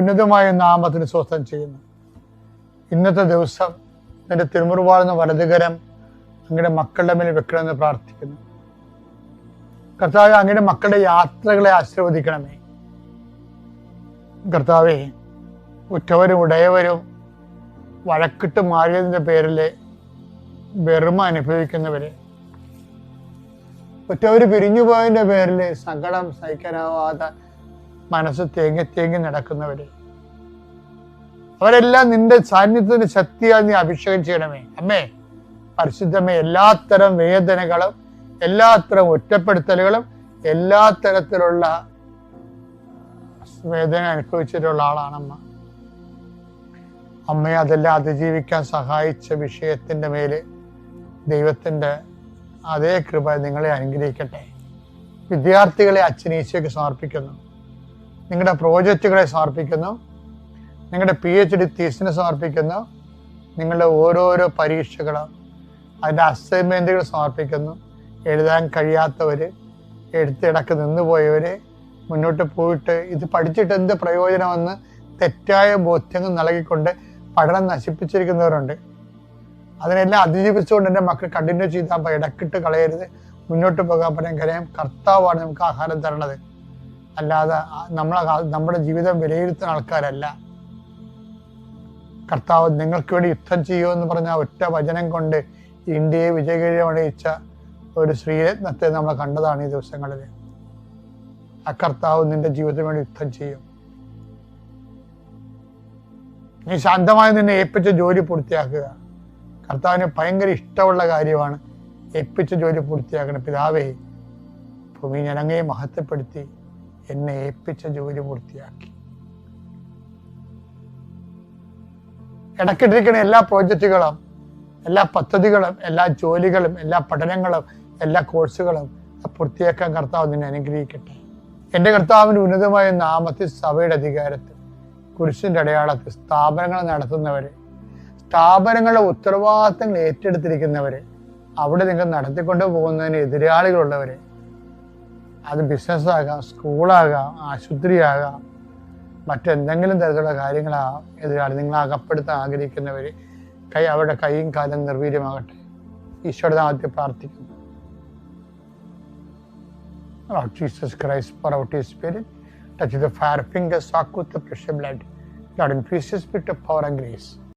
ഉന്നതമായ നാമത്തിന് സ്വസ്ഥം ചെയ്യുന്നു. ഇന്നത്തെ ദിവസം നിന്റെ തിരുമുറുവാളുന്ന വലതുകരം അങ്ങയുടെ മക്കളുടെ മേൽ വെക്കണമെന്ന് പ്രാർത്ഥിക്കുന്നു. കർത്താവ് അങ്ങയുടെ മക്കളുടെ യാത്രകളെ ആശീർവദിക്കണമേ. കർത്താവെ ഉറ്റവരും ഉടയവരും വഴക്കിട്ട് മാറിയതിന്റെ പേരിൽ വെറുമ അനുഭവിക്കുന്നവരെ ഉറ്റവർ പിരിഞ്ഞുപോയതിന്റെ പേരിൽ സങ്കടം സഹിക്കാനാവാതെ മനസ്സ് തേങ്ങി തേങ്ങി നടക്കുന്നവര്. അവരെല്ലാം നിന്റെ സാന്നിധ്യത്തിന്റെ ശക്തിയാൽ നീ അഭിഷേകം ചെയ്യണമേ. അമ്മേ പരിശുദ്ധമേ എല്ലാത്തരം വേദനകളും എല്ലാത്തരം ഒറ്റപ്പെടുത്തലുകളും എല്ലാ തരത്തിലുള്ള വേദന അനുഭവിച്ചിട്ടുള്ള ആളാണമ്മ. അമ്മയെ അതെല്ലാം അതിജീവിക്കാൻ സഹായിച്ച വിഷയത്തിന്റെ മേൽ ദൈവത്തിന്റെ അതേ കൃപ നിങ്ങളെ അനുഗ്രഹിക്കട്ടെ. വിദ്യാർത്ഥികളെ അച്ഛനീശയ്ക്ക് സമർപ്പിക്കുന്നു. നിങ്ങളുടെ പ്രോജക്റ്റുകളെ സമർപ്പിക്കുന്നു. നിങ്ങളുടെ പി എച്ച് ഡി തീസിന് സമർപ്പിക്കുന്നു. നിങ്ങളുടെ ഓരോരോ പരീക്ഷകൾ അതിന്റെ അസൈൻമെന്റുകൾ സമർപ്പിക്കുന്നു. എഴുതാൻ കഴിയാത്തവർ എഴുത്തിടക്ക് നിന്നുപോയവർ മുന്നോട്ട് പോയിട്ട് ഇത് പഠിച്ചിട്ട് എന്ത് പ്രയോജനമെന്ന് തെറ്റായ ബോധ്യങ്ങൾ നൽകിക്കൊണ്ട് പഠനം നശിപ്പിച്ചിരിക്കുന്നവരുണ്ട്. അതിനെല്ലാം അതിജീവിച്ചുകൊണ്ട് എന്റെ മക്കൾ കണ്ടിന്യൂ ചെയ്താൽ ഇടക്കിട്ട് കളയരുത്. മുന്നോട്ട് പോകാൻ പറയാൻ കാര്യം കർത്താവാണ് നമുക്ക് ആഹാരം തരണത്. അല്ലാതെ നമ്മളെ നമ്മുടെ ജീവിതം വിലയിരുത്തുന്ന ആൾക്കാരല്ല. കർത്താവ് നിങ്ങൾക്ക് വേണ്ടി യുദ്ധം ചെയ്യുമെന്ന് പറഞ്ഞ ഒറ്റ വചനം കൊണ്ട് ഇന്ത്യയെ വിജയകീഴമണിയിച്ച ഒരു ശ്രീരത്നത്തെ നമ്മൾ കണ്ടതാണ് ഈ ദിവസങ്ങളിൽ. ആ കർത്താവ് നിന്റെ ജീവിതത്തിന് വേണ്ടി യുദ്ധം ചെയ്യും. നീ ശാന്തമായി നിന്നെ ഏൽപ്പിച്ച ജോലി പൂർത്തിയാക്കുക. കർത്താവിന് ഭയങ്കര ഇഷ്ടമുള്ള കാര്യമാണ് ഏൽപ്പിച്ച ജോലി പൂർത്തിയാക്കണം. പിതാവേ ഭൂമി ജനങ്ങയെ മഹത്വപ്പെടുത്തി. എന്നെ ഏൽപ്പിച്ച ജോലി പൂർത്തിയാക്കി. ഇടക്കിട്ടിരിക്കുന്ന എല്ലാ പ്രോജക്റ്റുകളും എല്ലാ പദ്ധതികളും എല്ലാ ജോലികളും എല്ലാ പഠനങ്ങളും എല്ലാ കോഴ്സുകളും പൂർത്തിയാക്കാൻ കർത്താവ് നിന്നെ അനുഗ്രഹിക്കട്ടെ. എന്റെ കർത്താവിന്റെ ഉന്നതമായ നാമത്തിൽ സഭയുടെ അധികാരത്തിൽ കുരിശിന്റെ അടയാളത്തിൽ സ്ഥാപനങ്ങൾ നടത്തുന്നവരെ സ്ഥാപനങ്ങളുടെ ഉത്തരവാദിത്തങ്ങൾ ഏറ്റെടുത്തിരിക്കുന്നവരെ അവിടെ നിങ്ങൾ നടത്തിക്കൊണ്ട് പോകുന്നതിന് എതിരാളികളുള്ളവരെ അത് ബിസിനസ്സാകാം സ്കൂളാകാം ആശുപത്രിയാകാം മറ്റെന്തെങ്കിലും തരത്തിലുള്ള കാര്യങ്ങളാകാം. എതിരാളി നിങ്ങൾ അകപ്പെടുത്താൻ ആഗ്രഹിക്കുന്നവർ കൈ അവരുടെ കൈയും കാലം നിർവീര്യമാകട്ടെ. ഈശോയുടെ ആദ്യം പ്രാർത്ഥിക്കുന്നു. Jesus Christ for out he spirit touch the fire finger സാക്കൂത്ത് fresh blood God in bit for and grace